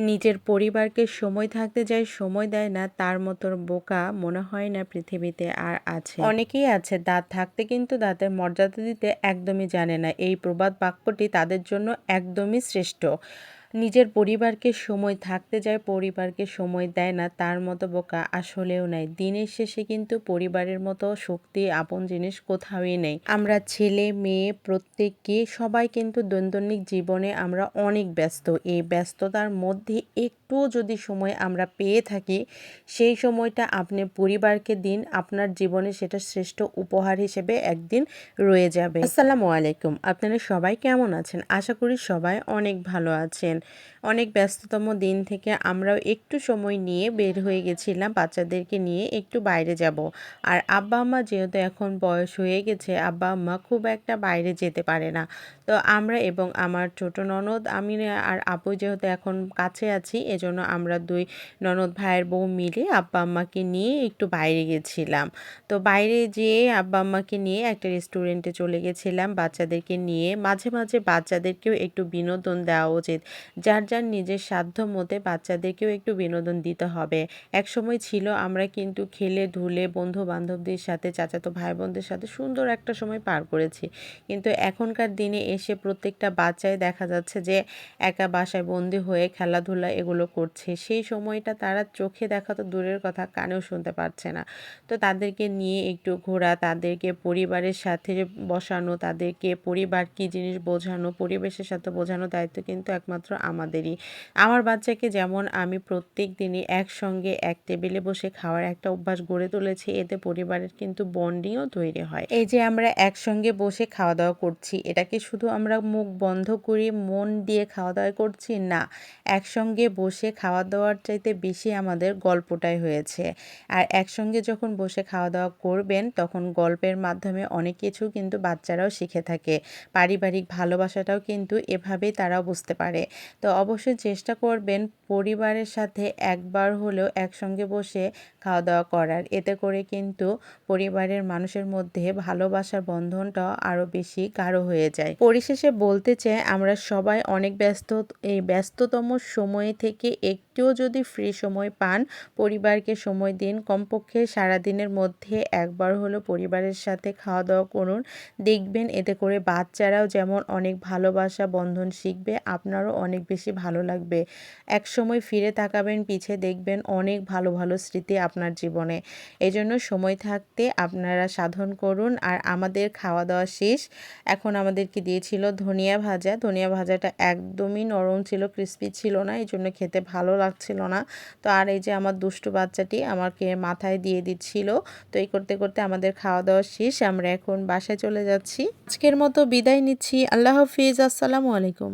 নিজের পরিবারকে সময় থাকতে যায়, সময় দেয় না, তার মতো বোকা মনে হয় না পৃথিবীতে আর আছে। অনেকেই আছে, দাঁত থাকতে কিন্তু দাঁতের মর্যাদা দিতে একদমই জানে না। এই প্রবাদ বাক্যটি তাদের জন্য একদমই শ্রেষ্ঠ। নিজের পরিবারকে সময় থাকতে যায়, পরিবারকে সময় দেয় না, তার মতো বোকা আসলেও নাই। দিনের শেষে কিন্তু পরিবারের মতো শক্তি, আপন জিনিস কোথাওই নেই। আমরা ছেলে, মেয়ে, প্রত্যেককে, সবাই কিন্তু দৈনন্দিন জীবনে আমরা অনেক ব্যস্ত। এই ব্যস্ততার মধ্যে একটুও যদি সময় আমরা পেয়ে থাকি, সেই সময়টা আপনি পরিবারকে দিন, আপনার জীবনে সেটা শ্রেষ্ঠ উপহার হিসেবে একদিন রয়ে যাবে। আসসালামু আলাইকুম, আপনারা সবাই কেমন আছেন? আশা করি সবাই অনেক ভালো আছেন। অনেক ব্যস্ততম দিন থেকে আমরাও একটু সময় নিয়ে বের হয়ে গেছিলাম বাচ্চাদেরকে নিয়ে একটু বাইরে যাব। আর আব্বা আম্মা যেহেতু এখন বয়স হয়ে গেছে, আব্বা আম্মা খুব একটা বাইরে যেতে পারে না। তো আমরা এবং আমার ছোট ননদ আমি আর আপু যেহেতু এখন কাছে আছি, এজন্য আমরা দুই ননদ ভাইয়ের বউ মিলে আব্বা আম্মাকে নিয়ে একটু বাইরে গেছিলাম। তো বাইরে যেয়ে আব্বা আম্মাকে নিয়ে একটা রেস্টুরেন্টে চলে গেছিলাম। বাচ্চাদেরকে নিয়ে মাঝে মাঝে বাচ্চাদেরকেও একটু বিনোদন দেওয়া উচিত। যার যার নিজের সাধ্য মতে বাচ্চাদেরকেও একটু বিনোদন দিতে হবে। এক সময় ছিল আমরা কিন্তু খেলে ধুলে বন্ধু বান্ধবদের সাথে, চাচাতো ভাই বোনদের সাথে সুন্দর একটা সময় পার করেছি। কিন্তু এখনকার দিনে এসে প্রত্যেকটা বাচ্চায় দেখা যাচ্ছে যে একা বাসায় বন্দি হয়ে খেলাধুলা এগুলো করছে। সেই সময়টা তারা চোখে দেখা তো দূরের কথা, কানেও শুনতে পারছে না। তো তাদেরকে নিয়ে একটু ঘোরা, তাদেরকে পরিবারের সাথে বসানো, তাদেরকে পরিবার কী জিনিস বোঝানো, পরিবেশের সাথে বোঝানো দায়িত্ব কিন্তু একমাত্র আমাদেরই। আমার বাচ্চাকে যেমন আমি প্রত্যেক দিনই একসঙ্গে এক টেবিলে বসে খাওয়ার একটা অভ্যাস গড়ে তুলেছি, এতে পরিবারের কিন্তু বন্ডিংও তৈরি হয়। এই যে আমরা একসঙ্গে বসে খাওয়া দাওয়া করছি, এটাকে শুধু আমরা মুখ বন্ধ করে, মন দিয়ে খাওয়া দাওয়া করছি না, একসঙ্গে বসে খাওয়া দাওয়ার চাইতে বেশি আমাদের গল্পটাই হয়েছে। আর একসঙ্গে যখন বসে খাওয়া দাওয়া করবেন, তখন গল্পের মাধ্যমে অনেক কিছু কিন্তু বাচ্চারাও শিখে থাকে। পারিবারিক ভালোবাসাটাও কিন্তু এভাবেই তারাও বুঝতে পারে। তো অবশ্যই চেষ্টা করবেন পরিবারের সাথে একবার হলেও একসঙ্গে বসে খাওয়া দাওয়া করার। এতে করে কিন্তু পরিবারের মানুষের মধ্যে ভালোবাসার বন্ধনটা আরও বেশি গাঢ় হয়ে যায়। পরিশেষে বলতে চাই, আমরা সবাই অনেক ব্যস্ত, এই ব্যস্ততম সময় থেকে একটুও যদি ফ্রি সময় পান, পরিবারকে সময় দিন। কমপক্ষে সারাদিনের মধ্যে একবার হলো পরিবারের সাথে খাওয়া দাওয়া করুন। দেখবেন এতে করে বাচ্চারাও যেমন অনেক ভালোবাসা বন্ধন শিখবে, আপনারও অনেক বেশি ভালো লাগবে। এক সময় ফিরে তাকাবেন, পিছে দেখবেন অনেক ভালো ভালো স্মৃতি আপনার জীবনে। এজন্য সময় থাকতে আপনারা সাধন করুন। আর আমাদের খাওয়া দাওয়া শেষ। এখন আমাদেরকে দিয়েছিল ধনিয়া ভাজা। ধনিয়া ভাজাটা একদমই নরম ছিল ক্রিস্পি ছিল না। এই জন্য খেতে ভালো লাগছিল না। তো আর এই যে আমার দুষ্টু বাচ্চাটি আমাকে মাথায় দিয়ে দিচ্ছিল। তো এই করতে করতে আমাদের খাওয়া দাওয়া শেষ। আমরা এখন বাসায় চলে যাচ্ছি। আজকের মতো বিদায় নিচ্ছি। আল্লাহ হাফিজ। আসসালামু আলাইকুম।